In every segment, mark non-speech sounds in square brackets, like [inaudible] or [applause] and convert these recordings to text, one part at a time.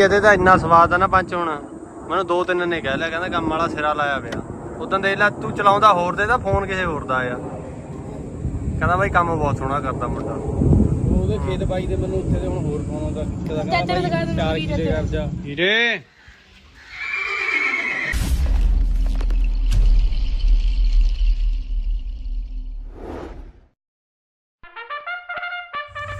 ਇਹਦੇ ਤਾਂ ਇੰਨਾ ਸਵਾਦ ਆ ਨਾ ਪੰਚ ਹੁਣ। ਮੈਨੂੰ ਦੋ ਤਿੰਨ ਨੇ ਕਹਿ ਲਿਆ ਕਹਿੰਦਾ ਕੰਮ ਵਾਲਾ ਸਿਰਾ ਲਾਇਆ ਪਿਆ। ਉਦੋਂ ਦੇਖ ਲੈ ਤੂੰ ਚਲਾਉਂਦਾ ਹੋਰ ਦੇ ਤਾਂ ਫੋਨ ਕਿਸੇ ਹੋਰ ਦਾ ਆ ਕਹਿੰਦਾ ਬਾਈ ਕੰਮ ਬਹੁਤ ਸੋਹਣਾ ਕਰਦਾ ਮੁੰਡਾ। ਉਹਦੇ ਖੇਤ ਬਾਈ ਦੇ ਮੈਨੂੰ ਉੱਥੇ ਦੇ ਹੁਣ ਹੋਰ ਫੋਨ ਆਉਂਦਾ। ਦਿਖਾ ਦਿੰਦਾ 4 ਵੀਰ ਕਿਲੇ ਇੱਥੇ। ਕਰਜਾ। ਹੀਰੇ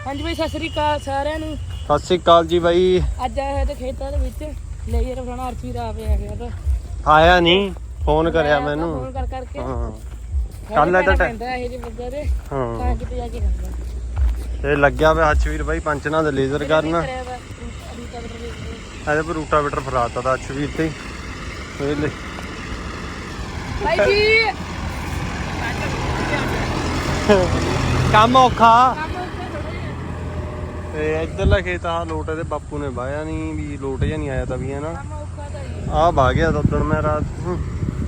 ਹਾਂਜੀ ਬਈ ਸਤਿ ਸ੍ਰੀ ਅਕਾਲ ਸਾਰਿਆਂ ਨੂੰ। ਸਤਿ ਸ੍ਰੀ ਅਕਾਲ ਜੀ ਬਾਈ। ਅੱਜ ਹੋਏ ਤੇ ਖੇਤਾਂ ਦੇ ਵਿੱਚ। ਲੇਜਰ ਬਣਾਉਣਾ ਅਰਥੀ ਦਾ ਪਿਆ ਗਿਆ ਤਾਂ ਆਇਆ ਨਹੀਂ ਫੋਨ ਕਰਿਆ ਫੋਨ ਮੈਨੂੰ। ਕਰ ਕਰਕੇ। ਹਾਂ। ਕੱਲ ਇਹ ਤਾਂ ਟੈ- ਪੈਂਦਾ ਇਹ ਜੇ ਬੰਦੇ ਦੇ। ਹਾਂ। ਤਾਂ ਕਿਤੇ ਜਾ ਕੇ ਖਾਂਦਾ ਇਹ ਲੱਗਿਆ ਪਿਆ ਹੱਚਵੀਰ ਬਾਈ ਪੰਚਨਾ ਦੇ ਲੇਜ਼ਰ ਕਰਨ। ਦੇ ਇਹਦੇ ਪਰ ਰੂਟਾਵੇਟਰ ਫਰਾਤਾ ਦਾ ਹੱਚਵੀਰ ਤੇ। ਇਹ ਲੈ। ਭਾਈ ਜੀ! ਕੰਮ ਔਖਾ। ਤੇ ਇੱਧਰਲਾ ਖੇਤ ਆ ਲੋਟ ਇਹਦੇ ਬਾਪੂ ਨੇ ਵਾਇਆ ਨਹੀਂ ਵੀ ਲੋਟ ਜਿਹਾ ਨਹੀਂ ਆਇਆ ਤਾਂ ਵੀ ਹੈ ਨਾ? ਤਾਂ ਹੀ ਆ। ਭਾ ਗਿਆ ਤਾਂ ਉਦੋਂ ਮੈਂ ਰਾਤ। ਨੂੰ।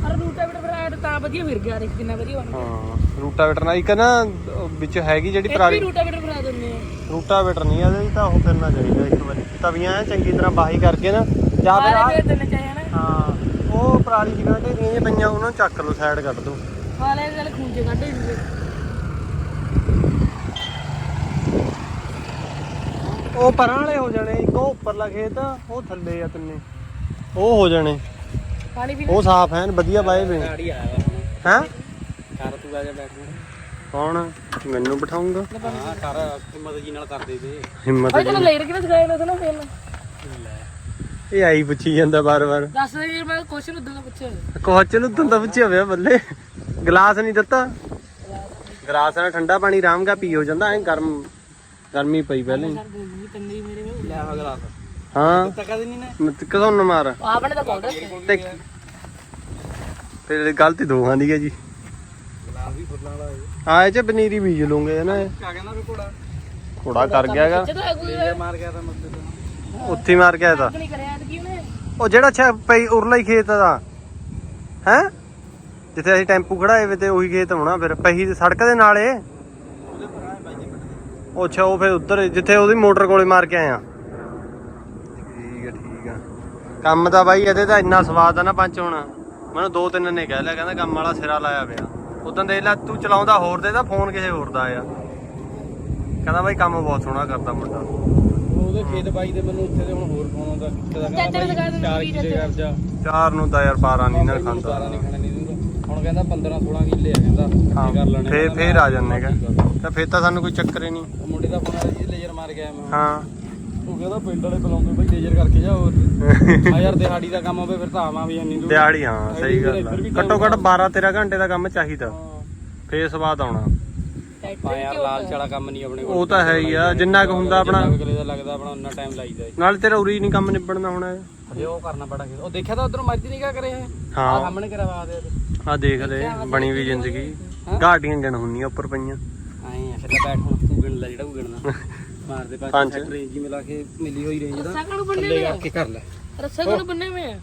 ਪਰ ਰੂਟਾ ਬਿਟ ਬਰਾਡ ਤਾਂ ਵਧੀਆ ਫਿਰ ਗਿਆ ਦੇਖ ਕਿੰਨਾ ਵਧੀਆ ਬਣ ਗਿਆ। ਹਾਂ ਰੂਟਾਵੇਟਰ ਨਾਲ ਇੱਕ ਨਾ ਉਹ ਵਿੱਚ ਹੈਗੀ ਜਿਹੜੀ ਇੱਕ ਵੀ ਪੁਰਾਣੀ ਰੂਟਾ ਬਿਟ ਬਣਾ ਦਿੰਦੇ ਆ। ਰੂਟਾਵੇਟਰ ਨਹੀਂ ਇਹਦੇ ਤਾਂ ਉਹ ਕਰਨਾ ਚਾਹੀਦਾ ਇੱਕ ਵਾਰੀ। ਤਵੀਆਂ ਐਨ ਚੰਗੀ ਤਰ੍ਹਾਂ ਬਾਹੀ ਕਰਕੇ ਨਾ ਜਾਂ ਫਿਰ ਆਹ- ਫੇਰ ਦਿੰਨੇ ਚਾਹੀਏ ਨਾ। ਹਾਂ ਉਹ ਪੁਰਾਣੀ ਜਗ੍ਹਾ ਢੇਰੀਆਂ ਜਿਹੀਆਂ ਪਈਆਂ ਉਹਨਾਂ ਨੂੰ ਚੱਕ ਲਓ ਸਾਈਡ ਕੱਢ ਦੋ। ਹਾਲੇ ਗੱਲ ਖੂੰਜੇ ਕੱਢੇ ਦਿੰਦੇ ਉਹ ਪਰਾਂ ਵਾਲੇ ਹੋ ਜਾਣੇ ਇੱਕ ਉਹ ਉੱਪਰਲਾ ਖੇਤ ਉਹ ਥੱਲੇ ਆ ਤਿੰਨੇ। ਉਹ ਹੋ ਜਾਣੇ। ਪਾਣੀ ਵੀ ਉਹ ਸਾਫ਼ ਐਨ ਵਧੀਆ ਬਾਏ ਵੇ। ਗਾੜੀ ਆਇਆ ਵਾ। ਹੈ? ਕਰ ਤੂੰ ਆ ਜਾ ਬੈਠ ਕੌਣ? ਮੈਨੂੰ ਬਿਠਾਉਂਗਾ ਹਾਂ ਕਰ ਹਿੰਮਤ ਜੀ ਨਾਲ ਕਰ ਦੇ ਦੇ ਹਿੰਮਤ ਭਾਈ ਤੈਨੂੰ ਲੇਰ ਕਿਵੇਂ ਸਿਖਾਇਆ ਮੈਂ ਤੁਹਾਨੂੰ ਪਹਿਲਾਂ ਇਹ ਆਈ ਪੁੱਛੀ ਜਾਂਦਾ ਬਾਰ-ਬਾਰ ਦੱਸ ਦੇ ਯਾਰ ਮੈਂ ਕੁਐਸਚਨ ਉਦੋਂ ਦਾ ਪੁੱਛਿਆ। ਕੋਚ ਨੂੰ ਤਾਂ ਪੁੱਛਿਆ ਹੋਇਆ ਬੱਲੇ। ਗਲਾਸ ਨਹੀਂ ਦਿੱਤਾ। ਗਲਾਸ ਨਾਲ ਠੰਡਾ ਪਾਣੀ ਆਰਾਮ ਕਾ ਪੀ ਹੋ ਜਾਂਦਾ ਐ ਗਰਮ ਗਰਮੀ ਪਈ ਪਹਿਲੇ। ਹੀ। ਸਰ ਦੇ ਨਹੀਂ ਤੰਦੀ ਮੇਰੇ ਵਿੱਚ ਲੈ ਆ ਗਲਾਸ। ਹਾਂ। ਤੱਕਾ ਦੇ ਨਹੀਂ ਨੇ ਮਤ ਕਦੋਂ ਨਾ ਮਾਰ। ਆਪਣੇ ਤਾਂ ਪਾਉਂਦਾ ਤੇ ਫਿਰ ਗਲਤੀ ਦੋਹਾਂ ਦੀ ਹੈ ਜੀ। ਗਲਾਸ ਵੀ ਫੁੱਲਾਂ ਵਾਲਾ ਹੈ। ਆਏ ਚ ਪਨੀਰੀ ਬੀਜ ਲੂੰਗੇ ਨਾ ਇਹ। ਕਹਿੰਦਾ ਵੀ ਥੋੜਾ ਕਰ ਗਿਆਗਾ ਜਦੋਂ ਹੈ ਕੋਈ ਇਹ ਮਾਰ ਗਿਆ ਤਾਂ ਮੱਥੇ ਤੋਂ। ਉੱਥੇ ਹੀ ਮਾਰ ਆਇਆ ਤਾਂ। ਨਹੀਂ ਕਰਿਆ ਤੇ ਕੀ ਉਹਨੇ। ਉਹ ਜਿਹੜਾ ਅੱਛਾ ਪਈ ਉਰਲਾ ਹੀ ਖੇਤ ਦਾ ਹੈ? ਜਿੱਥੇ ਅਸੀਂ ਟੈਂਪੂ ਖੜਾਏ ਵੇ ਤੇ ਉਹੀ ਖੇਤ ਹੋਣਾ ਫਿਰ। ਪਹੀ ਦੇ ਸੜਕ ਦੇ ਨਾਲੇ ਉਹਦੇ ਪਰ ਆ ਬਾਈ ਜੀ ਪਿੰਡ ਉਹ ਅੱਛਾ ਉਹ ਫਿਰ ਉੱਧਰ ਜਿੱਥੇ ਉਹਦੀ ਮੋਟਰ ਕੋਲੇ ਮਾਰ ਕੇ ਆਇਆ ਠੀਕ ਹੈ ਠੀਕ ਹੈ ਕੰਮ ਤਾਂ ਬਾਈ ਇਹਦੇ ਤਾਂ ਇੰਨਾ ਸਵਾਦ ਆ ਨਾ ਪੰਚ ਹੁਣ। ਮੈਨੂੰ ਦੋ ਤਿੰਨ ਨੇ ਕਹਿ ਲਿਆ ਕਹਿੰਦਾ ਕੰਮ ਵਾਲਾ ਸਿਰਾ ਲਾਇਆ ਪਿਆ। ਉਦੋਂ ਦੇਖ ਲੈ ਤੂੰ ਚਲਾਉਂਦਾ ਹੋਰ ਦੇ ਤਾਂ ਫੋਨ ਕਿਸੇ ਹੋਰ ਦਾ ਆ। ਕਹਿੰਦਾ ਬਾਈ ਕੰਮ ਬਹੁਤ ਸੋਹਣਾ ਕਰਦਾ ਮੁੰਡਾ। ਉਹਦੇ ਖੇਤ ਬਾਈ ਦੇ ਮੈਨੂੰ ਉੱਥੇ ਦੇ ਹੁਣ ਹੋਰ ਫੋਨ ਆਉਂਦਾ। ਚਾਚਾ ਨੂੰ ਦਿਖਾ ਦਿੰਦਾ 4 ਵੀਰ ਕਿਲੇ ਇੱਥੇ। ਕਰਜਾ। ਚਾਰ ਨੂੰ ਤਾਂ ਯਾਰ 12 ਨਹੀਂ ਨਾ ਖਾਂਦਾ 12 ਨਹੀਂ ਖਾਣੇ ਹੁਣ ਕਹਿੰਦਾ 15 16 ਕਿੱਲੇ ਆ ਕਹਿੰਦਾ ਹਾਂ ਕਰ ਲੈਣੇ ਫੇਰ ਫੇਰ ਆ ਜਾਂਦੇ ਗਾ ਆ। ਤਾਂ ਫੇਰ ਤਾਂ ਸਾਨੂੰ ਕੋਈ ਚੱਕਰ ਹੀ ਨਹੀਂ। ਉਹ ਮੁੰਡੇ ਦਾ ਫੋਨ ਆਇਆ ਜੀ ਲੇਜ਼ਰ ਮਾਰ ਗਿਆ ਮੈਂ। ਹਾਂ। ਉਹ ਕਹਿੰਦਾ ਪਿੰਡ ਵਾਲੇ ਬੁਲਾਉਂਦੇ ਬਈ ਲੇਜ਼ਰ ਕਰਕੇ ਜਾ ਹੋਰ। [laughs] ਆ ਯਾਰ ਦਿਹਾੜੀ ਦਾ ਕੰਮ ਹੋਵੇ ਫਿਰ ਤਾਂ ਆਵਾਂ ਵੀ ਇੰਨੀ ਦੂਰ। ਦਿਹਾੜੀ ਹਾਂ ਸਹੀ ਗੱਲ ਆ। ਘੱਟੋ ਘੱਟ 12 13 ਘੰਟੇ ਦਾ ਕੰਮ ਚਾਹੀਦਾ। ਫੇਰ ਸਵਾਦ ਆਉਣਾ। ਹਾਂ ਯਾਰ ਲਾਲ ਵਾਲਾ ਕੰਮ ਨਹੀਂ ਆਪਣੇ ਕੋਲ। ਉਹ ਤਾਂ ਹੈ ਹੀ ਆ ਜਿੰਨਾ ਕੁ ਹੁੰਦਾ ਆਪਣਾ। ਦਾ ਲੱਗਦਾ ਆਪਣਾ ਉਨਾ ਟਾਈਮ ਲਾਈਦਾ ਨਾਲ ਤੇਰਾ ਉਰੀ ਨਹੀਂ ਕੰਮ ਨਿਬੜਨਾ ਹੋਣਾ। ਹਜੇ ਉਹ ਕਰਨਾ ਬੜਾ ਉਹ ਦੇਖਿਆ ਤਾਂ ਉਧਰੋਂ ਮੱਝ ਨਹੀਂ ਕਾ ਕਰੇ ਇਹ। ਆ ਹਾਂ ਸਾਹਮਣੇ ਕਰਵਾ ਦੇ ਆ ਦੇਖ। ਲੈ ਬਣੀ ਵੀ ਜ਼ਿੰਦਗੀ। ਘਾਟੀਆਂ ਗਿਣ ਹੁੰਦੀਆਂ ਉੱਪਰ ਪਈਆਂ। ਆਏ ਆ ਫਿਰ ਬੈਠ ਹੁਣ ਤੂੰ ਗਿਣ ਲੈ ਜਿਹੜਾ ਕੋ ਗਿਣਨਾ। [laughs] ਮਾਰ ਦੇ ਪੰਜ। ਪੰਜ। ਸੈਟ ਰੇਂਜ ਹੀ ਮਿਲਾ ਕੇ ਮਿਲੀ ਹੋਈ ਰੇਂਜ ਦਾ। ਰੱਸਾ ਕਣ ਬੰਨੇ ਥੱਲੇ ਵੇ ਕਰਕੇ ਕਰ ਲੈ। ਰੱਸਾ ਕਣ ਬੰਨੇ ਵੇ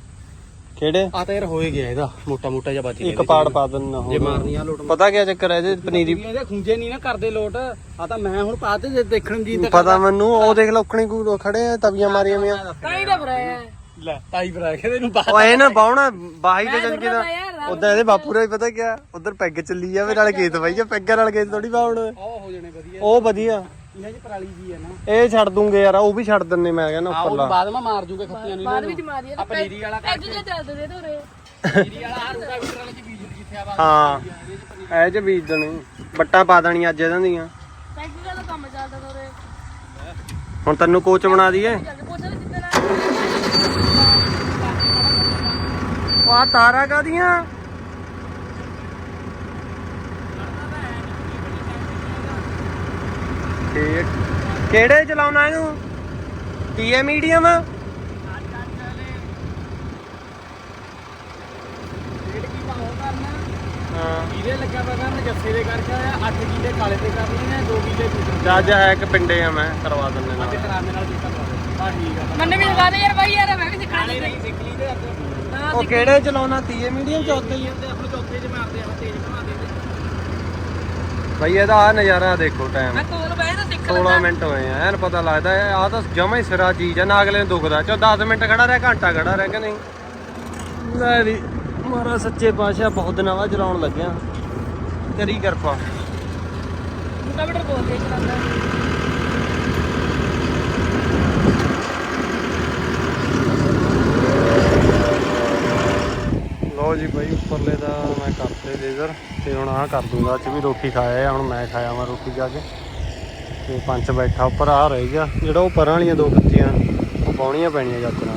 ਕਿਹੜੇ? ਆ ਤਾਂ ਯਾਰ ਹੋਏ ਗਿਆ ਇਹਦਾ ਮੋਟਾ ਮੋਟਾ ਜਿਹਾ ਬਚ ਇੱਕ ਪਾੜ ਪਾ ਦਿੰਨਾ ਜੇ ਹੋਰ ਮਾਰਨੀ ਆ ਲੋਟ। ਪਤਾ ਕੀ ਚੱਕਰ ਹੈ ਇਹਦੇ ਪਨੀਰੀ ਇਹਦੇ ਖੁੰਝੇ ਨਹੀਂ ਨਾ ਕਰਦੇ ਲੋਟ। ਆ ਤਾਂ ਮੈਂ ਹੁਣ ਜੇ ਦੇਖਣ ਜੀ ਪਤਾ ਮੈਨੂੰ ਉਹ ਦੇਖ ਲੋਕਣੀ ਕੋ ਖੜੇ ਆ ਤਵੀਆਂ ਮਾਰੀਆਂ ਵੀਆਂ ਤਾਂ ਹੀ ਤਾਂ ਭਰਾਇਆ ਲੈ ਤਾਈ ਭਰਾ ਕੇ ਇਹਨੂੰ ਬਾਹਰ ਇਹ ਨਾ ਬਾਉਣਾ ਬਾਹੀ ਤੇ ਚੱਲ ਕੇ ਮੈਂ ਯਾਰ ਉਦਾਂ ਇਹਦੇ ਬਾਪੂ ਦਾ ਵੀ ਪਤਾ ਕਿਆ ਉਧਰ ਪੈਗ ਚੱਲੀ ਜਾਵੇ ਨਾਲ ਖੇਤ ਬਾਈ ਜਾਂ ਪੈਗਾਂ ਨਾਲ ਖੇਤ ਥੋੜੀ ਬਾਉਣ ਉਹ ਹੋ ਜਾਣੇ ਵਧੀਆ। ਉਹ ਵਧੀਆ। ਇਹਨਾਂ 'ਚ ਪਰਾਲੀ ਜੀ ਆ ਨਾ। ਇਹ ਛੱਡ ਦੂੰਗੇ ਯਾਰ ਉਹ ਵੀ ਛੱਡ ਦਿੰਨੇ ਮੈਂ ਕਹਿੰਦਾ ਆ ਉਹ ਉੱਪਰਲਾ। ਬਾਅਦ ਮੈਂ ਮਾਰ ਜੂਗੇ ਖੱਤੀਆਂ ਨਹੀਂ ਬਾਅਦ ਵਿੱਚ ਮਾਰੀ ਆ ਪਨੀਰੀ ਵਾਲਾ ਐਗ ਜੇ ਚੱਲਦੇ ਦੇ ਤੋਰੇ ਪਨੀਰੀ ਵਾਲਾ ਆ ਰੂਟਾ ਵੀਟਰ ਵਾਲੇ ਚ ਬੀਜ ਜਿੱਥੇ ਆ ਹਾਂ ਇਹ ਚ ਬੀਜ ਦੇਣੇ। ਬੱਟਾ ਪਾ ਦੇਣੀਆਂ ਅੱਜ ਇਹਨਾਂ ਦੀਆਂ। ਸਾਈਕਲ ਦਾ ਕੰਮ ਚੱਲਦਾ ਤੋਰੇ ਹੁਣ ਤੈਨੂੰ ਕੋਚ ਬਣਾ ਦਈਏ ਲੈ ਜਿੱਤੇ ਨਾਲ ਉਹ ਆ ਤਾਰਾਂ ਕਾਦੀਆਂ ਠੀਕ। ਕਿਹੜੇ ਚਲਾਉਣਾ ਇਹਨੂੰ? TA medium? ਹਾਂ। ਇਹਦੇ ਲੱਗਾ ਕਰਨ ਦੇ ਕਰਕੇ ਆਇਆ 8 ਕਿੱਲੇ ਕਾਲੇ ਤੇ ਕਰ ਲੈਣੇ 2 ਕਿੱਲੇ ਦੂਸਰੇ ਜੱਜ ਹੈ ਕਿ ਪਿੰਡੇ ਆ ਮੈਂ ਕਰਵਾ ਦਿੰਦੇ ਨਾਲ। ਕਰਾਮੇ ਨਾਲ ਕੀਤਾ ਕਰਵਾ ਹਾਂ ਠੀਕ ਆ ਮੰਨੇ ਵੀ ਦਿਖਾ ਦੇ ਯਾਰ ਬਾਈ ਯਾਰ ਮੈਂ ਵੀ ਸਿੱਖਣਾ ਨਹੀਂ ਸਿੱਖ ਲਈ ਤੇ ਉਹ ਕਿਹੜੇ ਚਲਾਉਣਾ ਟੀਏ ਮੀਡੀਅਮ ਚੌਥੇ? ਹੀ? ਤੇ ਆਪਣੇ ਚੌਥੇ 'ਚ ਮਾਰਦੇ ਆ ਤੇਜ਼ ਘੁਮਾ ਦੇ ਬਈ ਇਹਦਾ ਆ ਨਜ਼ਾਰਾ ਦੇਖੋ ਟਾਈਮ ਮੈਂ ਕੋਲ ਬਹਿ ਤਾਂ ਸਿੱਖ 16 ਮਿੰਟ ਹੋਏ ਆ ਐਨ ਪਤਾ ਲੱਗਦਾ ਆ ਤਾਂ ਜਮਾ ਹੀ ਸਿਰਾ ਚੀਜ਼ ਆ ਨਾ ਅਗਲੇ ਨੂੰ ਦੁਖਦਾ। ਚੋ 10 ਮਿੰਟ ਖੜਾ ਰਿਹਾ ਘੰਟਾ ਖੜਾ ਰਿਹਾ ਕਿ ਨਹੀਂ? ਲੈ ਵੀ ਮਾਰਾ ਸੱਚੇ ਪਾਤਸ਼ਾਹ ਬਹੁਤ ਦਿਨਾਂ ਬਾਅਦ ਚਲਾਉਣ ਲੱਗਿਆ। ਤੇਰੀ ਕਿਰਪਾ। ਕੰਪਿਊਟਰ ਕੋਲ ਤੇ ਚਲਾਉਂਦਾ। ਲੋ ਜੀ ਬਾਈ, ਉੱਪਰਲੇ ਦਾ ਮੈਂ ਕਰਤੇ ਲੇਜ਼ਰ ਤੇ ਹੁਣ ਆਹ ਕਰ ਦੂੰਗਾ, ਅੱਜ ਵੀ ਰੋਟੀ ਖਾਇਆ ਹੁਣ ਮੈਂ ਖਾਇਆ ਮੈਂ ਰੋਟੀ ਜਾ ਕੇ। ਤੇ ਪੰਜ ਬੈਠਾ ਉੱਪਰ ਆ ਰਹਿ ਗਿਆ। ਜਿਹੜਾ ਉਹ ਪਰਾਂ ਵਾਲੀਆਂ ਦੋ ਕੱਤੀਆਂ ਉਹ ਪਾਉਣੀਆਂ ਪੈਣੀਆਂ ਯਾਤਰਾ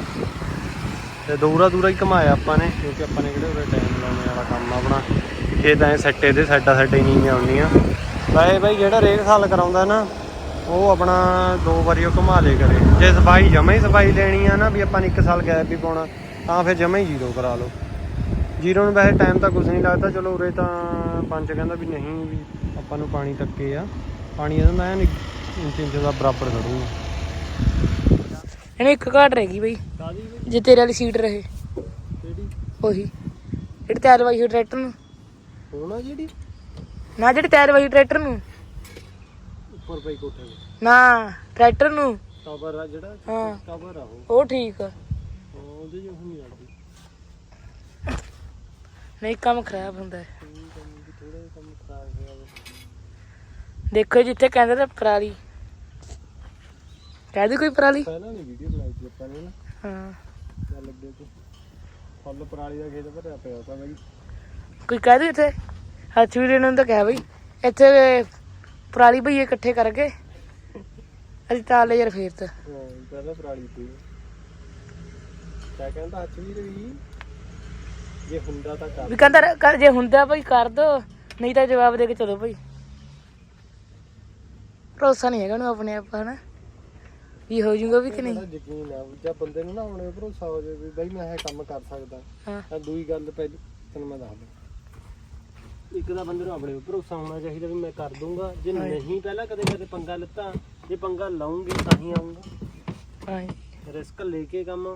ਤੇ ਦੂਰਾ ਦੂਰਾ ਹੀ ਘਮਾਇਆ ਆਪਾਂ ਨੇ, ਕਿਉਂਕਿ ਆਪਾਂ ਨੇ ਕਿਹੜੇ ਉਰੇ ਟਾਈਮ ਲਾਉਣੇ ਵਾਲਾ ਕੰਮ ਆ ਆਪਣਾ। ਖੇਤ ਐ ਸੱਟੇ ਦੇ ਸਾਈਡਾਂ ਸਾਈਡਾਂ ਹੀ ਨਹੀਂ ਆਉਣੀਆਂ ਵੈਸੇ ਬਾਈ ਜਿਹੜਾ ਰੇਕ ਸਾਲ ਕਰਾਉਂਦਾ ਨਾ, ਉਹ ਆਪਣਾ ਦੋ ਵਾਰੀ ਉਹ ਘੁਮਾ ਲੇ ਕਰੇ। ਜੇ ਸਫ਼ਾਈ ਜਮਾ ਹੀ ਸਫ਼ਾਈ ਲੈਣੀ ਆ ਨਾ, ਵੀ ਆਪਾਂ ਨੇ ਇੱਕ ਸਾਲ ਗੈਪ ਵੀ ਪਾਉਣਾ, ਤਾਂ ਫਿਰ ਜਮੇ ਹੀ ਜ਼ੀਰੋ ਕਰਾ ਲਓ। ਜੀਰੋ ਨੂੰ ਵੈਸੇ ਟਾਈਮ ਤਾਂ ਕੁਝ ਨਹੀਂ ਲੱਗਦਾ। ਚਲੋ ਉਰੇ ਤਾਂ ਪੰਜ ਕਹਿੰਦਾ ਵੀ ਨਹੀਂ ਵੀ ਆਪਾਂ ਨੂੰ ਪਾਣੀ ਤੱਕੇ ਆ। ਪਾਣੀ ਇਹਦਾ ਮੈਂ ਇੰਚ ਇੰਚ ਦਾ ਬਰਾਬਰ ਖੜੂਗਾ ਇਹਨੇ ਇੱਕ ਘਾਟ ਰਹਿ ਗਈ ਬਈ। ਜੇ ਤੇਰੇ ਵਾਲੀ ਸੀਟ ਰਹੇ। ਕਿਹੜੀ? ਉਹੀ। ਜਿਹੜੀ ਤਿਆਰ ਵਾਈ ਟਰੈਕਟਰ ਨੂੰ। ਹੋਣਾ ਜਿਹੜੀ? ਨਾ ਜਿਹੜੀ ਤਿਆਰ ਵਾਈ ਟਰੈਕਟਰ ਨੂੰ। ਉੱਪਰ ਪਈ ਕੋਠੇ ਤੇ। ਨਾ ਟਰੈਕਟਰ ਨੂੰ। ਕਵਰ ਆ ਜਿਹੜਾ? ਕਵਰ ਆ ਉਹ। ਉਹ ਠੀਕ ਆ। ਉਹਦੇ ਜੋ ਨਹੀਂ ਲੱਗਦੀ। ਨਹੀਂ ਕੰਮ ਖਰਾਬ ਹੁੰਦਾ ਹੈ। ਵਾ। ਦੇਖੋ ਜਿੱਥੇ ਕਹਿੰਦੇ ਤਾਂ ਪਰਾਲੀ। ਕਹਦੇ ਕੋਈ ਪਰਾਲੀ? ਪਹਿਲਾਂ ਨਹੀਂ ਵੀਡੀਓ ਬਣਾਈ ਸੀ ਆਪਾਂ ਨੇ ਨਾ। ਹਾਂ। ਚੱਲ ਲੱਗੇ ਤੇ। ਫੁੱਲ ਪਰਾਲੀ ਦਾ ਖੇਤ ਭਰਿਆ ਪਿਆ ਤਾਂ ਬਈ ਕੋਈ ਕਹਦੇ ਇੱਥੇ? ਹੱਥ ਵੀਰੇ ਨੂੰ ਤਾਂ ਕਹਿ ਬਈ। ਇੱਥੇ ਪਰਾਲੀ ਭਈਏ ਇਕੱਠੇ ਕਰਕੇ। ਅਸੀਂ ਤਾਂ ਲੈ ਯਾਰ ਫੇਰ ਤਾਂ। ਹਾਂ, ਪਹਿਲਾਂ ਪਰਾਲੀ ਕਿਆ ਕਹਿੰਦਾ ਹੱਥ ਵੀ ਰਹੀ ਜੇ ਹੁੰਦਾ ਤਾਂ ਕਰ ਵੀ ਕਹਿੰਦਾ ਰ- ਕਰ ਜੇ ਹੁੰਦਾ ਭਾਈ ਕਰ ਦੋ ਨਹੀਂ ਤਾਂ ਜਵਾਬ ਦੇ ਕੇ ਚਲੋ ਭਾਈ ਭਰੋਸਾ ਨਹੀਂ ਹੈਗਾ ਉਹਨੂੰ ਆਪਣੇ ਆਪ ਹਨਾ। ਵੀ ਹੋ ਜਾਊਗਾ ਵੀ ਕਿ ਨਹੀਂ? ਜਿਹੜਾ ਯਕੀਨ ਆ ਜਾਂ ਬੰਦੇ ਨੂੰ ਨਾ ਆਪਣੇ ਭਰੋਸਾ ਹੋ ਜਾਵੇ ਵੀ ਬਈ ਮੈਂ ਇਹ ਕੰਮ ਕਰ ਸਕਦਾ। ਹਾਂ। ਤਾਂ ਦੂਈ ਗੱਲ ਪਹਿਲੀ ਤੈਨੂੰ ਮੈਂ ਦੱਸਦਾ ਇੱਕ ਤਾਂ ਬੰਦੇ ਨੂੰ ਆਪਣੇ ਉੱਪਰ ਭਰੋਸਾ ਹੋਣਾ ਚਾਹੀਦਾ ਵੀ ਮੈਂ ਕਰ ਦੂੰਗਾ। ਜੇ। ਨਹੀਂ ਪਹਿਲਾਂ ਕਦੇ ਕਦੇ ਪੰਗਾ ਲਿੱਤਾ। ਜੇ ਪੰਗਾ ਲਾਉਂਗੇ ਤਾਂ ਹੀ ਆਉਂਗਾ ਹਾਂ। ਰਿਸਕ ਲੈ ਕੇ ਕੰਮ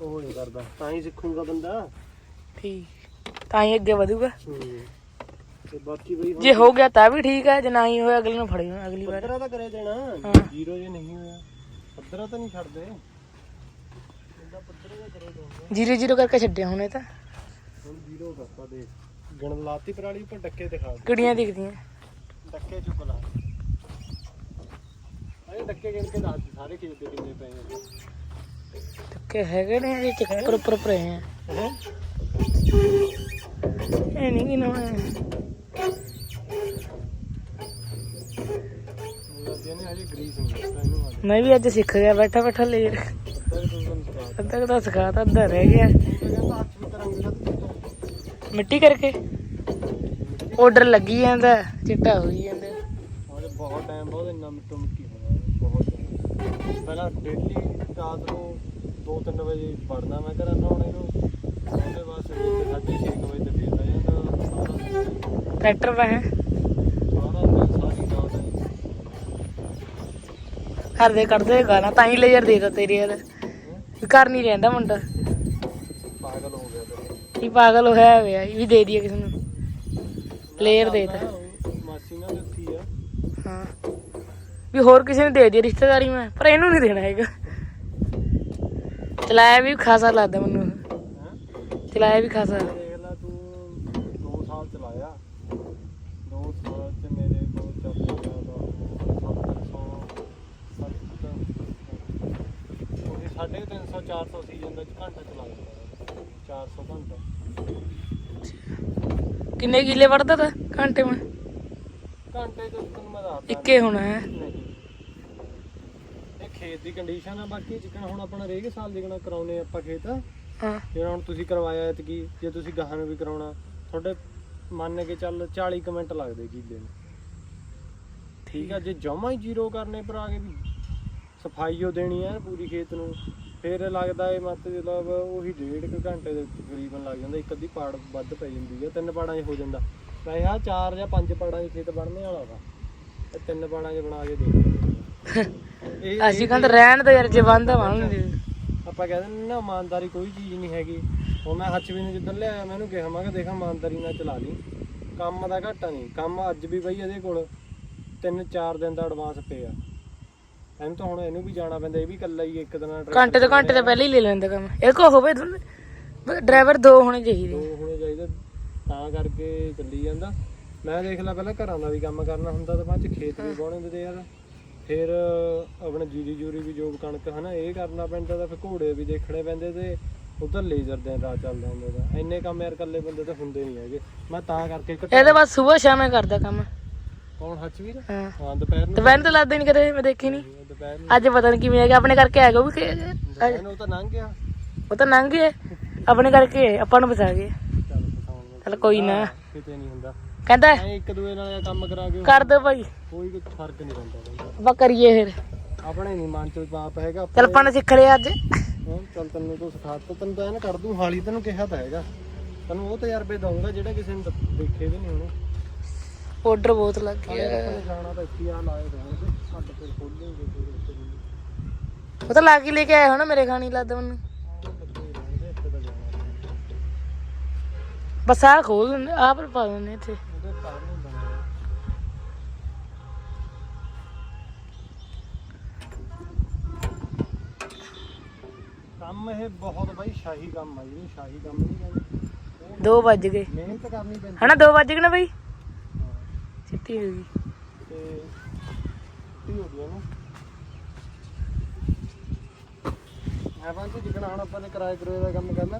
ਉਹ ਨਹੀਂ ਕਰਦਾ। ਤਾਂ ਹੀ ਸਿੱਖੂਗਾ ਬੰਦਾ। ਠੀਕ। ਤਾਂ ਹੀ ਅੱਗੇ ਵਧੂਗਾ। ਤੇ ਬਾਕੀ ਬਈ ਹੁਣ ਜੇ ਹੋ ਗਿਆ ਤਾਂ ਵੀ ਠੀਕ ਹੈ ਜੇ ਨਹੀਂ ਹੋਇਆ ਅਗਲੇ ਨੂੰ ਫੜਿਓ ਅਗਲੀ ਵਾਰ। ਪੱਧਰਾ ਤਾਂ ਕਰੇ ਦੇਣਾ। ਜ਼ੀਰੋ ਜੇ ਨਹੀਂ ਹੋਇਆ ਪੱਧਰਾ ਤਾਂ ਨਹੀਂ ਛੱਡਦੇ। ਜੀਰੋ ਜੀਰੋ ਕਰਕੇ ਛੱਡਿਆ ਹੁਣ ਇਹ ਤਾਂ। ਹੁਣ ਜ਼ੀਰੋ ਕਰਤਾ ਦੇ। ਗਣ ਲਾਤੀ ਪਰਾਲੀ ਉੱਪਰ ਡੱਕੇ ਦਿਖਾ ਦੇ ਕਿਹੜੀਆਂ ਦਿਖਦੀਆਂ? ਡੱਕੇ ਚੁੱਕ ਲਾ। ਅਰੇ ਡੱਕੇ ਗਿਣ ਕੇ ਦੱਸ ਸਾਰੇ ਖੇਤ ਦੇ ਕਿੰਨੇ ਪਏ ਆ। ਧੱਕੇ ਹੈਗੇ ਨੇ ਇਹਦੇ ਚੱਕਰ ਉੱਪਰ ਉੱਪਰ? ਇਹ ਕਿਨੋਂ ਹੈ? ਲੱਗਦੇ ਨੇ ਹਜੇ ਮੈਂ ਵੀ ਅੱਜ ਸਿੱਖ ਗਿਆ, ਬੈਠਾ ਬੈਠਾ ਲੈ ਅੱਧਾ ਤਾਂ ਸਿਖਾਤਾ ਅੱਧਾ ਰਹਿ ਗਿਆ। ਮਿੱਟੀ ਕਰਕੇ। ਆਰਡਰ ਲੱਗੀ ਜਾਂਦਾ, ਚਿੱਟਾ ਹੋਈ ਜਾਂਦਾ। ਬਹੁਤ ਟਾਈਮ ਬਾਅਦ ਇੰਨਾ ਮਿੱਟੋ ਮਿੱਟੀ ਹੋਇਆ ਬਹੁਤ ਪਹਿਲਾਂ ਡੇਲੀ ਰਾਤ ਨੂੰ 2-3 ਵਜੇ ਪੜਨਾ ਮੈਂ ਘਰਾਂ ਨਹਾਉਣੇ ਨੂੰ ਉਹਦੇ ਬਾਅਦ ਸਵੇਰ ਦੇ 6:30 ਵਜੇ ਤੇ ਫੇਰ ਆ ਜਾਂਦਾ ਟਰੈਕਟਰ ਦਾ ਹੈ। ਸਾਰਾ ਦਿਨ ਸਾਰੀ ਰਾਤ ਘਰ ਦੇ ਕੱਢਦੇ ਗਾਣਾ ਤਾਂ ਹੀ ਲੇਜ਼ਰ ਦੇਦਾ ਤੇਰੇ ਯਾਰ ਵੀ ਘਰ ਨਹੀਂ ਰਹਿੰਦਾ ਮੁੰਡਾ। ਪਾਗਲ ਹੋ ਗਿਆ ਤੇ ਇਹ ਪਾਗਲ ਹੋਇਆ ਹੋਇਆ ਇਹ ਵੀ ਦੇ ਦਈਏ ਕਿਸੇ ਨੂੰ। ਲੇਅਰ ਦੇਤਾ ਉਹ ਮਾਸੀ ਨਾਲ ਦਿੱਤੀ। ਆ ਹਾਂ। ਵੀ ਹੋਰ ਕਿਸੇ ਨੂੰ ਦੇ ਦਈਏ, ਰਿਸ਼ਤੇਦਾਰੀ ਮੈਂ, ਪਰ ਇਹਨੂੰ ਨਹੀਂ ਦੇਣਾ ਹੈਗਾ। ਚਲਾਇਆ ਵੀ ਖਾਸਾ ਲੱਗਦਾ ਮੈਨੂੰ। ਚਲਾਇਆ ਵੀ ਖਾਸਾ। ਦੇਖ ਲੈ ਤੂੰ 2 ਸਾਲ ਚਲਾਇਆ। 2 ਸਾਲ ਚ ਮੇਰੇ ਕੋਲ ਚੱਲ ਗਿਆ ਤਾਂ 700 ਉਹੀ 350 400 ਸੀਜ਼ਨ ਦਾ ਘੰਟਾ ਚਲਾ ਦਿੰਦਾ 400 ਘੰਟਾ। ਕਿੰਨੇ ਕਿੱਲੇ ਵੜਦਾ ਤਾ ਘੰਟੇ ਮੈਂ? ਘੰਟੇ ਤੋਂ ਤੈਨੂੰ ਮੈਂ ਦੱਸਦਾ ਇੱਕੇ ਹੋਣਾ ਹੈ। ਨਹੀਂ। ਇਹ ਖੇਤ ਦੀ ਕੰਡੀਸ਼ਨ ਆ ਬਾਕੀ ਜਿੱਕਣ ਹੁਣ ਆਪਣਾ ਰੇਗ ਸਾਲ ਜਿਕਣਾ ਕਰਾਉਨੇ ਆਪਾਂ ਖੇਤ। ਹਾਂ। ਜਿਹੜਾ ਹੁਣ ਤੁਸੀਂ ਕਰਵਾਇਆ ਐਤਕੀ ਜੇ ਤੁਸੀਂ ਗਾਹਾਂ ਨੂੰ ਵੀ ਕਰਾਉਣਾ ਤੁਹਾਡੇ ਮੰਨ ਕੇ ਚੱਲ 40 ਕੁ ਮਿੰਟ ਲੱਗਦੇ ਕਿੱਲੇ ਨੂੰ। ਠੀਕ ਆ ਜੇ ਜਮਾ ਹੀ ਜ਼ੀਰੋ ਕਰਨੇ ਪਰ ਆ ਕੇ ਵੀ ਸਫ਼ਾਈ ਉਹ ਦੇਣੀ ਹੈ ਪੂਰੀ ਖੇਤ ਨੂੰ। ਫਿਰ ਲੱਗਦਾ ਏ ਮਤਲਬ ਉਹੀ ਡੇਢ ਕੁ ਘੰਟੇ ਦੇ ਤਕਰੀਬਨ ਲੱਗ ਜਾਂਦਾ ਇੱਕ ਅੱਧੀ ਪਾੜ ਵੱਧ ਪੈ ਜਾਂਦੀ ਹੈ ਤਿੰਨ ਪਾੜਾਂ 'ਚ ਹੋ ਜਾਂਦਾ। ਵੈਸੇ ਆ ਚਾਰ ਜਾਂ ਪੰਜ ਪਾੜਾਂ 'ਚ ਖੇਤ ਬਣਨੇ ਵਾਲਾ ਵਾ ਇਹ ਤਿੰਨ ਪਾੜਾਂ 'ਚ ਬਣਾ ਕੇ ਇਹ ਅਸੀਂ ਕਹਿੰਦੇ ਰਹਿਣ ਦੋ ਯਾਰ ਜੇ ਬੰਦਾ ਵਾਂ ਆਪਾਂ ਕਹਿੰਦੇ ਨੇ ਨਾ ਇਮਾਨਦਾਰੀ ਕੋਈ ਚੀਜ਼ ਨਹੀਂ ਹੈਗੀ। ਹੁਣ ਮੈਂ ਹੱਚਵੀ ਨੂੰ ਜਿੱਦਣ ਲਿਆਇਆ ਮੈਂ ਇਹਨੂੰ ਕਿਹਾ ਮੈਂ ਕਿ ਦੇਖ ਇਮਾਨਦਾਰੀ ਨਾਲ ਚਲਾ ਲਈ। ਕੰਮ ਦਾ ਘਾਟਾ ਨਹੀਂ ਕੰਮ ਅੱਜ ਵੀ ਬਈ ਇਹਦੇ ਕੋਲ 3-4 ਦਿਨ ਦਾ ਐਡਵਾਂਸ ਪਿਆ। ਇਹਨੂੰ ਤਾਂ ਹੁਣ ਇਹਨੂੰ ਵੀ ਜਾਣਾ ਪੈਂਦਾ ਇਹ ਵੀ ਇਕੱਲਾ ਹੀ ਇੱਕ ਦਿਨ ਨਾਲ ਘੰਟੇ ਤੋਂ ਘੰਟੇ ਤੋਂ ਪਹਿਲਾਂ ਹੀ ਲੈ ਲੈਂਦਾ ਕੰਮ। ਇਹ ਕੋ ਹੋਵੇ ਡਰਾਈਵਰ ਦੋ ਹੋਣੇ ਚਾਹੀਦੇ। ਦੋ ਹੋਣੇ ਚਾਹੀਦੇ ਤਾਂ ਕਰਕੇ ਚੱਲੀ ਜਾਂਦਾ। ਮੈਂ ਦੇਖ ਲਾ ਪਹਿਲਾਂ ਘਰਾਂ ਦਾ ਵੀ ਕੰਮ ਕਰਨਾ ਹੁੰਦਾ ਤਾਂ ਬਾਅਦ ਚ ਖੇਤ ਵੀ ਬਾਉਣੇ ਹੁੰਦੇ ਤੇ ਯਾਰ। ਫਿਰ ਆਪਣੇ ਜੀਰੀ ਜੂਰੀ ਵੀ ਜੋਬ ਕਣਕ ਹਨਾ ਇਹ ਕਰਨਾ ਪੈਂਦਾ ਤਾਂ ਫਿਰ ਘੋੜੇ ਵੀ ਦੇਖਣੇ ਪੈਂਦੇ ਤੇ ਉਧਰ ਲੇਜ਼ਰ ਦੇ ਰਾਹ ਚੱਲਦਾ ਹੁੰਦਾ ਤਾਂ ਇੰਨੇ ਕੰਮ ਯਾਰ ਇਕੱਲੇ ਬੰਦੇ ਤਾਂ ਹੁੰਦੇ ਨਹੀਂ ਹੈਗੇ। ਮੈਂ ਤਾਂ ਕਰਕੇ ਘਟਾ- ਇਹਦੇ ਬਾਅਦ ਸਵੇਰ ਸ਼ਾਮੇ ਕਰਦਾ ਕੰਮ। ਕੌਣ ਹੱਚਵੀਰ ਹਾਂ। ਹਾਂ ਦੁਪਹਿਰ ਨੂੰ। ਦੁਪਹਿਰ ਤੋਂ ਲੱਗਦਾ ਨਹੀਂ ਕਦੇ ਮੈਂ ਦੇਖੀ ਨਹੀਂ ਦੁਪਹਿਰ ਨੂੰ। ਅੱਜ ਪਤਾ ਨਹੀਂ ਕਿਵੇਂ ਆ ਗਿਆ ਆਪਣੇ ਕਰਕੇ ਆ ਗਿਆ ਉਹ ਕਿ ਦੁਪਹਿਰ ਨੂੰ ਉਹ ਤਾਂ ਲੰਘ ਗਿਆ। ਉਹ ਤਾਂ ਲੰਘ ਗਏ ਆਪਣੇ ਕਰਕੇ ਆਪਾਂ ਨੂੰ ਫਸਾ ਗਏ ਚੱਲ ਫਸਾਉਣ ਨੂੰ। ਚਲ ਕੋਈ ਨਾ। ਕਿਤੇ ਨਹੀਂ ਹੁੰਦਾ। ਕਹਿੰਦਾ ਐ ਇੱਕ ਦੂਏ ਨਾਲ ਇਹ ਕੰਮ ਕਰਾ ਕੇ ਕਰ ਦੋ ਭਾਈ। ਕੋਈ ਵੀ ਫ਼ਰਕ ਨਹੀਂ ਪੈਂਦਾ ਆਪਾਂ ਕਰੀਏ ਫਿਰ। ਆਪਣੇ ਨਹੀਂ ਮਨ ਚ ਪਾਪ ਹੈਗਾ ਚਲ ਨੇ ਸਿੱਖ ਲਿਆ ਅੱਜ। ਹਾਂ ਚੱਲ ਤੈਨੂੰ ਤੂੰ ਸਿਖਾ ਤਾ ਤੈਨੂੰ ਤਾਂ ਐਨ ਕਰ ਦੂੰ ਹਾਲੀ ਤੈਨੂੰ ਕਿਹਾ ਤਾਂ ਹੈਗਾ। ਤੈਨੂੰ ਉਹ ਤਜਰਬੇ ਦਊਂਗਾ ਜਿਹੜਾ ਕਿਸੇ ਨੇ ਦ- ਦੇਖੇ ਵੀ ਨਹੀਂ ਹੋਣੇ। ਆਰਡਰ ਬਹੁਤ ਲੱਗ ਗਿਆ। ਆਪਾਂ ਨੇ ਜਾਣਾ ਤਾਂ ਇੱਥੇ ਆ ਲਾਏ ਰਹਿਣਗੇ ਛੱਡ ਫਿਰ ਖੋਲਣਗੇ ਵੀ। ਉਹ ਤਾਂ ਲਾ ਕੇ ਲੈ ਕੇ ਆਇਆ ਹੋਣਾ ਮੇਰੇ ਖਾਣੀ ਲੱਗਦਾ ਮੈਨੂੰ। ਬਸ ਆਹ ਖੋਲ ਆਹ ਪਰ ਪਾ ਦਿੰਦੇ ਇੱਥੇ। ਉਹਦੇ ਕਾਰਨ ਕੰਮ ਇਹ ਬਹੁਤ ਬਾਈ ਸ਼ਾਹੀ ਕੰਮ ਆ ਜੀ ਸ਼ਾਹੀ ਕੰਮ ਨਹੀਂ ਕਹਿੰਦੇ। 2 ਵੱਜ ਗਏ। ਮਿਹਨਤ ਕਰਨੀ ਪੈਂਦੀ। ਹਨਾ 2 ਵੱਜ ਗਏ ਨਾ ਬਈ? ਹਾਂ ਛੁੱਟੀ ਹੋ ਗਈ। ਤੇ ਟੀ ਹੋ ਗਿਆ ਨਾ। ਐਵਾਂ ਤੇ ਜਿਕਣਾ ਹੁਣ ਆਪਾਂ ਨੇ ਕਿਰਾਏ ਕਰੋਏ ਦਾ ਕੰਮ ਕਰਨਾ।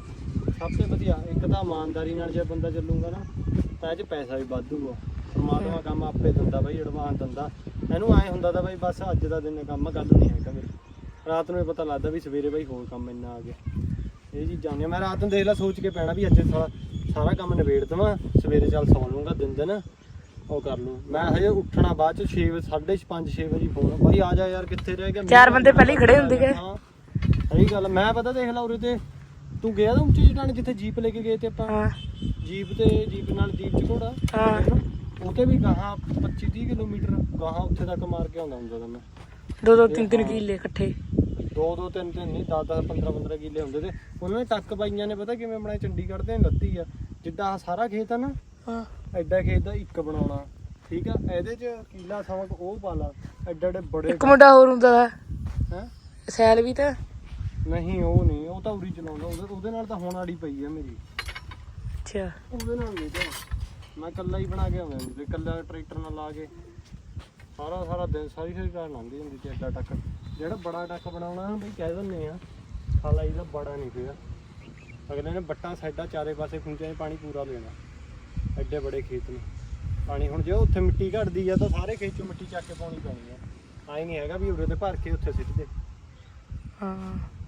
ਸਭ ਤੋਂ ਵਧੀਆ ਇੱਕ ਤਾਂ ਇਮਾਨਦਾਰੀ ਨਾਲ ਜੇ ਬੰਦਾ ਚੱਲੂਗਾ ਨਾ ਤਾਂ ਇਹ 'ਚ ਪੈਸਾ ਵੀ ਵਾਧੂ ਆ ਪਰਮਾਤਮਾ ਕੰਮ ਆਪੇ ਦਿੰਦਾ ਬਈ ਐਡਵਾਂਸ ਦਿੰਦਾ। ਇਹਨੂੰ ਐ ਹੁੰਦਾ ਤਾਂ ਬਈ ਬਸ ਅੱਜ ਦਾ ਦਿਨ ਕੰਮ ਕੱਲ ਨਹੀਂ ਹੈਗਾ ਮੇਰੇ ਰਾਤ ਨੂੰ ਇਹ ਪਤਾ ਲੱਗਦਾ ਵੀ ਸਵੇਰੇ ਬਈ ਹੋਰ ਕੰਮ ਇੰਨਾ ਆ ਗਿਆ। ਇਹ ਚੀਜ਼ਾਂ ਨੇ ਮੈਂ ਰਾਤ ਨੂੰ ਦੇਖ ਲਾ ਸੋਚ ਕੇ ਪੈਣਾ ਵੀ ਅੱਜ ਸਾਰਾ ਸਾਰਾ ਕੰਮ ਨਿਬੇੜ ਦੇਵਾਂ। ਸਵੇਰੇ ਚੱਲ ਸੌਂ ਲੂੰਗਾ ਦਿਨ ਦਿਨ ਉਹ ਕਰ ਲੂੰ ਮੈਂ ਹਜੇ ਉੱਠਣਾ ਬਾਅਦ ਚ 6 ਵਜੇ 5:30 6 ਵਜੇ ਫੋਨ। ਬਾਈ ਆ ਜਾ ਯਾਰ ਕਿੱਥੇ ਰਹਿ ਗਿਆ? ਚਾਰ ਬੰਦੇ ਪਹਿਲਾਂ ਹੀ ਖੜੇ ਹੁੰਦੇ ਗੇ। ਹਾਂ। ਸਹੀ ਗੱਲ ਮੈਂ ਪਤਾ ਦੇਖ ਲਾ ਉਰੇ ਤੇ ਤੂੰ ਗਿਆ ਤਾਂ ਉੱਚੀ ਚਟਾਣ ਜਿੱਥੇ ਜੀਪ ਲੈ ਕੇ ਗਏ ਤੇ ਆਪਾਂ? ਹਾਂ। ਜੀਪ ਤੇ ਜੀਪ ਨਾਲ ਜੀਪ ਚ ਘੋੜਾ ਹਾਂ। ਉਹਤੇ ਵੀ ਗਾਹਾਂ 25 30 ਕਿਲੋਮੀਟਰ ਗਾਹਾਂ ਉੱਥੇ ਤੱਕ ਮਾਰ ਕੇ ਆਉਂਦਾ ਹੁੰਦਾ ਤਾਂ ਮੈਂ। ਦੋ ਦੋ ਤਿੰਨ ਤਿੰਨ ਕਿੱਲੇ ਇਕੱਠੇ। ਦੋ ਦੋ ਤਿੰਨ ਤਿੰਨ ਨਹੀਂ 10 10 15 15 ਕਿੱਲੇ ਹੁੰਦੇ ਤੇ ਉਹਨਾਂ ਨੇ ਟੱਕ ਬਾਈਆਂ ਨੇ ਪਤਾ ਕਿਵੇਂ ਬਣਾਏ? ਚੰਡੀਗੜ੍ਹ ਦੇ ਲੱਤੀ ਆ। ਜਿੱਦਾਂ ਆਹ ਸਾਰਾ ਖੇਤ ਆ ਨਾ ਹਾਂ। ਐਡਾ ਖੇਤ ਦਾ ਇੱਕ ਬਣਾਉਣਾ। ਠੀਕ ਆ? ਇਹਦੇ ਚ ਕੀਲਾ ਸਮਕ ਉਹ ਪਾ ਲਾ ਐਡੇ ਐਡੇ ਬੜੇ ਇੱਕ ਮੁੰਡਾ ਹੋਰ ਹੁੰਦਾ ਵਾ, ਹੈ? ਸੈਲ ਵੀ ਤਾਂ। ਨਹੀਂ ਉਹ ਨਹੀਂ ਉਹ ਤਾਂ ਉਰੀ ਚਲਾਉਂਦਾ। ਉਹਦੇ ਉਹਦੇ ਨਾਲ ਤਾਂ ਹੁਣ ਆੜੀ ਪਈ ਆ ਮੇਰੀ। ਅੱਛਾ। ਉਹਦੇ ਨਾਲ ਨਹੀਂ ਤੇ। ਮੈਂ ਇਕੱਲਾ ਹੀ ਬਣਾ ਕੇ ਆਉਂਦਾ ਤੇ ਇਕੱਲਾ ਟਰੈਕਟਰ ਨਾਲ ਲਾ ਕੇ। ਸਾਰਾ ਸਾਰਾ ਦਿਨ ਸਾਰੀ ਸਾਰੀ ਰਾਤ ਲੰਘਦੀ ਹੁੰਦੀ ਤੇ ਐਡਾ ਟੱਕ। ਜਿਹੜਾ ਬੜਾ ਟੱਕ ਬਣਾਉਣਾ ਬਈ ਕਹਿ ਦਿੰਦੇ ਆ। ਹਾਲਾ ਇਹਦਾ ਬੜਾ ਨਹੀਂ ਪਿਆ। ਅਗਲੇ ਨੇ ਬੱਟਾਂ ਸਾਈਡਾਂ ਚਾਰੇ ਪਾਸੇ ਖੁੰਝਾਂ 'ਚ ਪਾਣੀ ਪੂਰਾ ਲੈਣਾ ਐਡੇ ਬੜੇ ਖੇਤ ਨੇ। ਪਾਣੀ ਹੁਣ ਜੇ ਉੱਥੇ ਮਿੱਟੀ ਘਟਦੀ ਆ ਤਾਂ ਸਾਰੇ ਖੇਤ 'ਚੋਂ ਮਿੱਟੀ ਚੱਕ ਕੇ ਪਾਉਣੀ ਪੈਣੀ ਆ। ਆਈ ਨਹੀਂ ਹੈਗਾ ਵੀ ਉਰੇ ਤੇ ਭਰ ਕੇ ਉੱਥੇ ਸਿੱਟ ਦੇ। ਹਾਂ।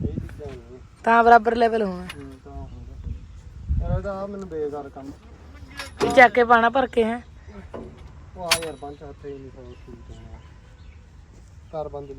ਇਹ ਚੀਜ਼ਾਂ ਨੇ। ਤਾਂ ਬਰਾਬਰ ਲੈਵਲ ਹੋਣਾ। ਹੂੰ ਤਾਂ ਹੋਊਗਾ ਇਹਦਾ ਆਹ ਮੈਨੂੰ ਬੇਕਾਰ ਕੰਮ। ਚੱਕ ਕੇ ਪਾਣਾ ਭਰ ਕੇ ਹੈ। ਉਹ ਆ ਯਾਰ ਪੰਜ ਹੱਥੇ ਨਹੀਂ ਸੌਂ ਸੂਟ ਘਰ ਬੰਦ